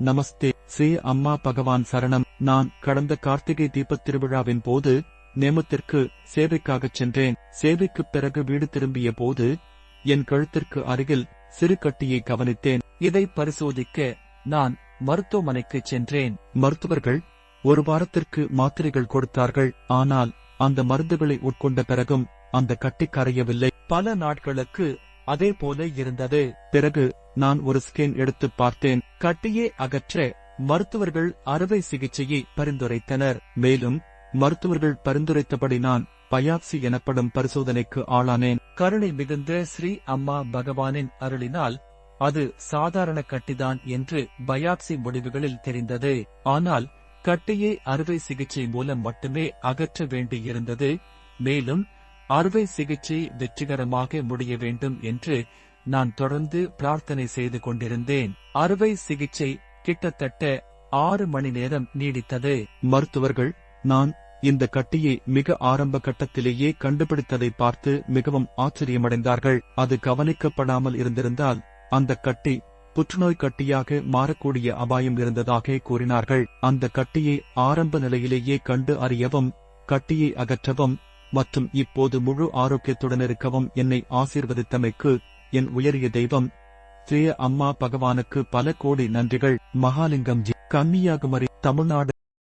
நமஸ்தே ஸ்ரீ அம்மா பகவான் சரணம். நான் கடந்த கார்த்திகை தீபத் திருவிழாவின் போது நேமத்திற்கு சேவைக்காகச் சென்றேன். சேவைக்குப் பிறகு வீடு திரும்பிய போது என் கழுத்திற்கு அருகில் சிறு கட்டியை கவனித்தேன். இதை பரிசோதிக்க நான் மருத்துவமனைக்கு சென்றேன். மருத்துவர்கள் ஒரு வாரத்திற்கு மாத்திரைகள் கொடுத்தார்கள். ஆனால் அந்த மருந்துகளை உட்கொண்ட பிறகும் அந்த கட்டி கரையவில்லை. பல நாட்களுக்கு அதே போல இருந்தது. பிறகு நான் ஒரு ஸ்கேன் எடுத்து பார்த்தேன். கட்டியை அகற்ற மருத்துவர்கள் அறுவை சிகிச்சையை பரிந்துரைத்தனர். மேலும் மருத்துவர்கள் பரிந்துரைத்தபடி நான் பயாப்சி எனப்படும் பரிசோதனைக்கு ஆளானேன். கருணை மிகுந்த ஸ்ரீ அம்மா பகவானின் அருளினால் அது சாதாரண கட்டிதான் என்று பயாப்சி முடிவுகளில் தெரிந்தது. ஆனால் கட்டியை அறுவை சிகிச்சை மூலம் மட்டுமே அகற்ற வேண்டியிருந்தது. மேலும் அறுவை சிகிச்சை வெற்றிகரமாக முடிய வேண்டும் என்று நான் தொடர்ந்து பிரார்த்தனை செய்து கொண்டிருந்தேன். அறுவை சிகிச்சை கிட்டத்தட்ட ஆறு மணி நேரம் நீடித்தது. மருத்துவர்கள் நான் இந்த கட்டியை மிக ஆரம்ப கட்டத்திலேயே கண்டுபிடித்ததை பார்த்து மிகவும் ஆச்சரியமடைந்தார்கள். அது கவனிக்கப்படாமல் இருந்திருந்தால் அந்த கட்டி புற்றுநோய் கட்டியாக மாறக்கூடிய அபாயம் இருந்ததாக கூறினார்கள். அந்த கட்டியை ஆரம்ப நிலையிலேயே கண்டு அறியவும் கட்டியை அகற்றவும் மற்றும் இப்போது முழு ஆரோக்கியத்துடன் இருக்கவும் என்னை ஆசீர்வதித்தமைக்கு என் உயரிய தெய்வம். ஸ்ரீ அம்மா பகவானுக்கு பல கோடி நன்றிகள். மகாலிங்கம் ஜி. கன்னியாகுமரி தமிழ்நாடு.